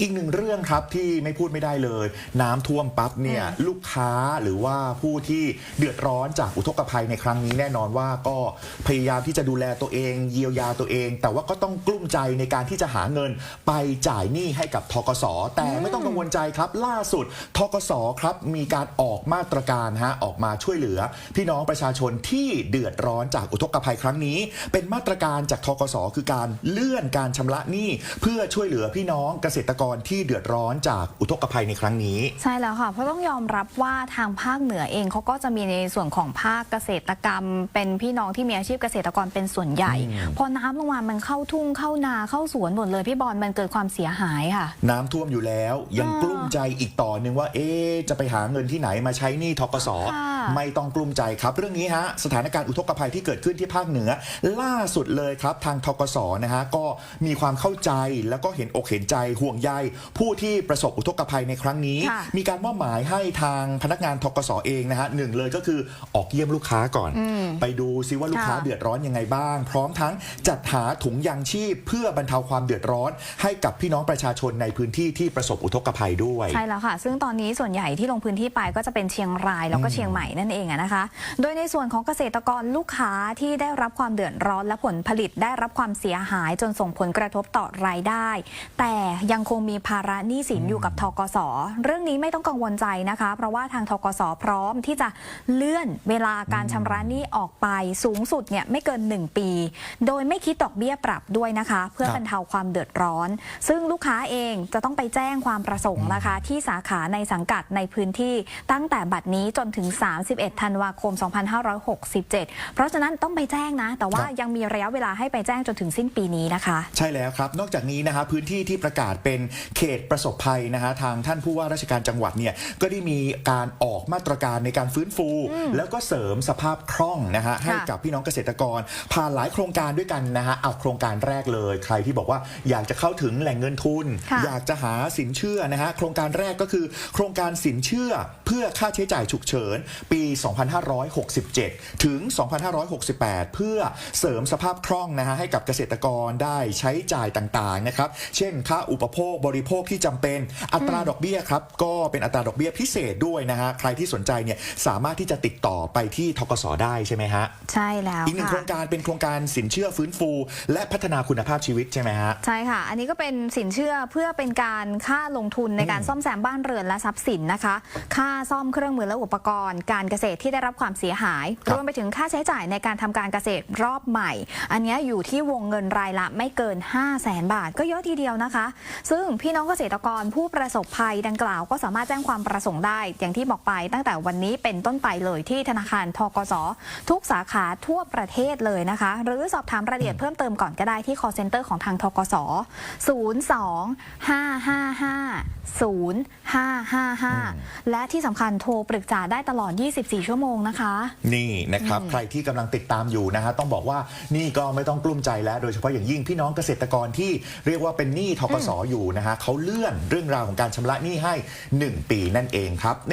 อีกหนึ่งเรื่องครับที่ไม่พูดไม่ได้เลย น้ำท่วมปั๊บเนี่ยลูกค้าหรือว่าผู้ที่เดือดร้อนจากอุทกภัยในครั้งนี้แน่นอนว่าก็พยายามที่จะดูแลตัวเองเยียวยาตัวเอง แต่ว่าก็ต้องกลุ้มใจในการที่จะหาเงินไปจ่ายหนี้ให้กับทกสแต่ไม่ต้องกังวลใจครับ ล่าสุดทกสครับมีการออกมาตรการฮะออกมาช่วยเหลือ พี่น้องประชาชนที่เดือดร้อนจากอุทกภัยครั้งนี้ เป็นมาตรการจากทกสคือการเลื่อนการชำระหนี้เพื่อช่วยเหลือพี่น้องเกษตรกรที่เดือดร้อนจากอุทกภัยในครั้งนี้ ใช่แล้วค่ะ เพราะต้องยอมรับว่าทางภาคเหนือเองเขาก็จะมีในส่วนของภาคเกษตรกรรม เป็นพี่น้องที่มีอาชีพเกษตรกรเป็นส่วนใหญ่ พอน้ำลงมามันเข้าทุ่งเข้านาเข้าสวนหมดเลยพี่บอลมันเกิดความเสียหายค่ะ น้ำท่วมอยู่แล้ว ยังอ่ากลุ้มใจอีกต่อหนึ่งว่า เอ๊ะจะไปหาเงินที่ไหนมาใช้หนี้ทกสค่ะไม่ต้องกลุ้มใจครับ เรื่องนี้ฮะสถานการณ์อุทกภัยที่เกิดขึ้นที่ภาคเหนือ ล่าสุดเลยครับทางทกสนะฮะก็มีความเข้าใจแล้วก็เห็นอกเห็นใจห่วงใยผู้ที่ประสบอุทกภัยในครั้งนี้ ค่ะมีการมอบหมายให้ทางพนักงานทกสเองนะฮะหนึ่งเลยก็คือออกเยี่ยมลูกค้าก่อนไปดูซิว่าลูกค้าค่ะเดือดร้อนยังไงบ้าง พร้อมทั้งจัดหาถุงยางชีพ เพื่อบรรเทาความเดือดร้อน ให้กับพี่น้องประชาชนในพื้นที่ที่ประสบอุทกภัยด้วย ใช่แล้วค่ะ ซึ่งตอนนี้ส่วนใหญ่ที่ลงพื้นที่ไปก็จะเป็นเชียงรายแล้วก็เชียงใหม่นั่นเองอะนะคะ โดยในส่วนของเกษตรกรลูกค้าที่ได้รับความเดือดร้อนและผลผลิตได้รับความเสียหายจนส่งผลกระทบต่อรายได้ แต่ยังคงมีภาระหนี้สินอยู่กับทกส เรื่องนี้ไม่ต้องกังวลใจนะคะ เพราะว่าทางทกสพร้อมที่จะเลื่อนเวลาการชำระหนี้ออกไปสูงสุดเนี่ยไม่เกิน 1 ปี โดยไม่คิดดอกเบี้ยปรับด้วยนะคะ เพื่อครับบรรเทาความเดือดร้อน ซึ่งลูกค้าเองจะต้องไปแจ้งความประสงค์นะคะ ที่สาขาในสังกัดในพื้นที่ตั้งแต่บัดนี้จนถึง 31 ธันวาคม 2567 เพราะฉะนั้นต้องไปแจ้งนะ แต่ว่าครับยังมีระยะเวลาให้ไปแจ้งจนถึงสิ้นปีนี้นะคะ ใช่แล้วครับ นอกจากนี้นะฮะพื้นที่ที่ประกาศเป็นเขตประสบภัยนะฮะทางท่านผู้ว่าราชการจังหวัดเนี่ยก็ได้มีการออกมาตรการในการฟื้นฟู แล้วก็เสริมสภาพคล่องนะฮะให้กับพี่น้องเกษตรกร ผ่านหลายโครงการด้วยกันนะฮะเอาโครงการแรกเลย ใครที่บอกว่าอยากจะเข้าถึงแหล่งเงินทุนค่ะอยากจะหาสินเชื่อนะฮะโครงการแรกก็คือ โครงการสินเชื่อเพื่อค่าใช้จ่ายฉุกเฉินปี 2567 ถึง 2568 เพื่อเสริมสภาพคล่องนะฮะให้กับเกษตรกรได้ใช้จ่ายต่างๆนะครับ เช่น ค่าอุปโภคบริโภคที่จำเป็น อัตราดอกเบี้ยครับก็เป็นอัตราดอกเบี้ยพิเศษด้วยนะฮะใครที่สนใจเนี่ยสามารถที่จะติดต่อไปที่ทกสได้ใช่ไหมฮะใช่แล้วอีกหนึ่งค่ะโครงการเป็นโครงการสินเชื่อฟื้นฟู และพัฒนาคุณภาพชีวิตใช่ไหมฮะใช่ค่ะ อันนี้ก็เป็นสินเชื่อเพื่อเป็นการค่าลงทุนในการซ่อมแซมบ้านเรือนและทรัพย์สินนะคะ ค่าซ่อมเครื่องมือและอุปกรณ์ การเกษตรที่ได้รับความเสียหายครับรวมไปถึงค่าใช้จ่ายในการทำการเกษตรรอบใหม่ อันนี้อยู่ที่วงเงินรายละไม่เกิน 5 0 0แสนบาท ก็เยอะทีเดียวนะคะ ซึ่งพี่น้องเกษตรกรผู้ประสบภัยดังกล่าวก็สามารถแจ้งความประสงค์ได้ อย่างที่บอกไปตั้งแต่วันนี้เป็นต้นไปเลยที่ธนาคารทกสทุกสาขาทั่วประเทศเลยนะคะ หรือสอบถามรายละเอียดเพิ่มเติมก่อนก็ได้ที่ call center ของทางทกส 02 555 0555 และที่สำคัญโทรปรึกษาได้ตลอด 24 ชั่วโมงนะคะ นี่นะครับใครที่กำลังติดตามอยู่นะฮะต้องบอกว่านี่ก็ไม่ต้องกลุ้มใจแล้วโดยเฉพาะอย่างยิ่งพี่น้องเกษตรกรที่เรียกว่าเป็นหนี้ทกสอยู่นะฮะเขาเลื่อนเรื่องราวของการชำระหนี้ให้ 1 ปีนั่นเองครับ